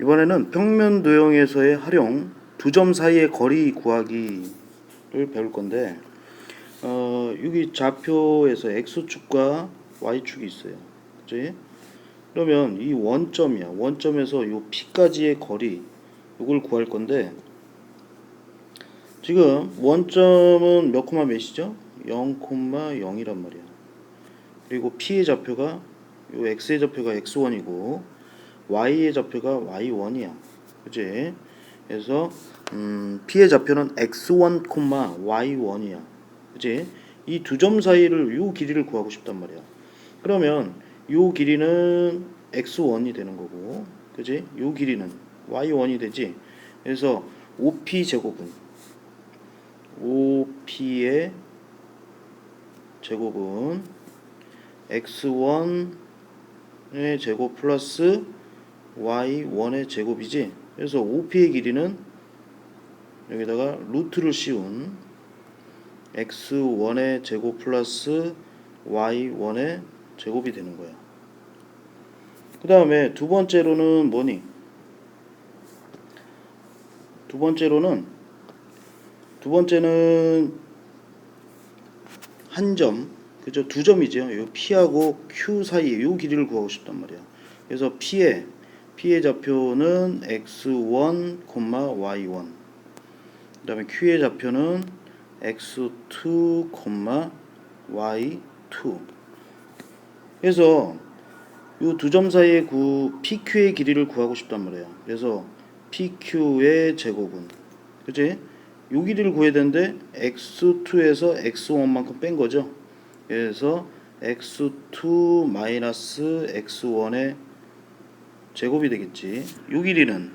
이번에는 평면 도형에서의 활용 두 점 사이의 거리 구하기를 배울 건데 어, 여기 좌표에서 x축과 y축이 있어요. 그지? 그러면 이 원점이야. 원점에서 이 p까지의 거리 이걸 구할 건데 지금 원점은 몇 코마 몇이죠? 0,0이란 말이야. 그리고 p의 좌표가 요 x의 좌표가 x1이고 y의 좌표가 y1이야. 그지? 그래서 음, p의 좌표는 x1, y1이야. 그지? 이 두 점 사이를 요 길이를 구하고 싶단 말이야. 그러면 요 길이는 x1이 되는 거고. 그지? 요 길이는 y1이 되지. 그래서 5p 제곱은 5p의 제곱은 x1의 제곱 플러스 y1의 제곱이지. 그래서 5p의 길이는 여기다가 루트를 씌운 x1의 제곱 플러스 y1의 제곱이 되는 거야. 그 다음에 두 번째로는 뭐니? 두 번째로는 두 번째는 한 점, 그죠? 두 점이죠. 요 P하고 Q 사이에 요 길이를 구하고 싶단 말이야. 그래서 P의 P의 좌표는 x1, y1. 그 다음에 Q의 좌표는 x2, y2. 그래서 요두점 사이의 구 PQ의 길이를 구하고 싶단 말이야. 그래서 PQ의 제곱은 그지? 요 길이를 구해야 되는데 x2에서 x1만큼 뺀 거죠. 그래서 x2 마이너스 x1의 제곱이 되겠지. 요 길이는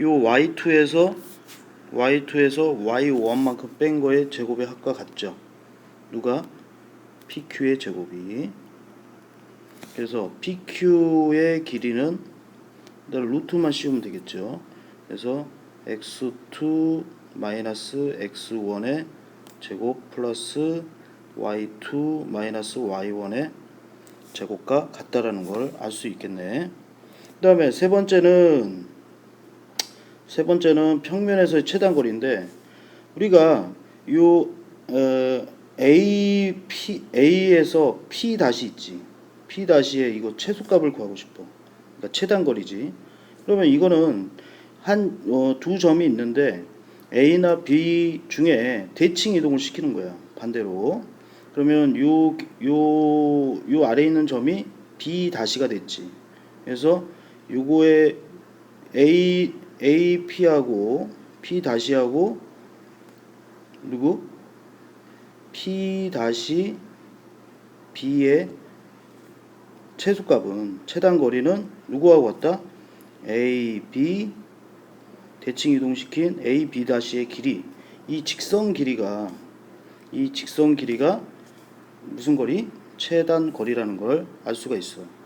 요 y2에서 y2에서 y1만큼 뺀 거의 제곱의 합과 같죠. 누가 pq의 제곱이 그래서 pq의 길이는 루트만 씌우면 되겠죠. 그래서 x2 마이너스 x1의 제곱 플러스 y2 마이너스 y1의 제곱과 같다라는 걸 알 수 있겠네. 그 다음에 세 번째는 세 번째는 평면에서의 최단 거리인데 우리가 요 어, a p a에서 p 다시 있지. p 다시에 이거 최소값을 구하고 싶어. 그러니까 최단 거리지. 그러면 이거는 한 어, 두 점이 있는데 A나 B 중에 대칭 이동을 시키는 거야. 반대로. 그러면 요 요 요 아래 있는 점이 B 다시가 됐지. 그래서 요거에 A A P하고 P 다시하고 그리고 P 다시 B의 최소값은 최단 거리는 누구하고 같다? A B 대칭 이동시킨 A, B 다시의 길이 이 직선 길이가 이 직선 길이가 무슨 거리? 최단 거리라는 걸 알 수가 있어.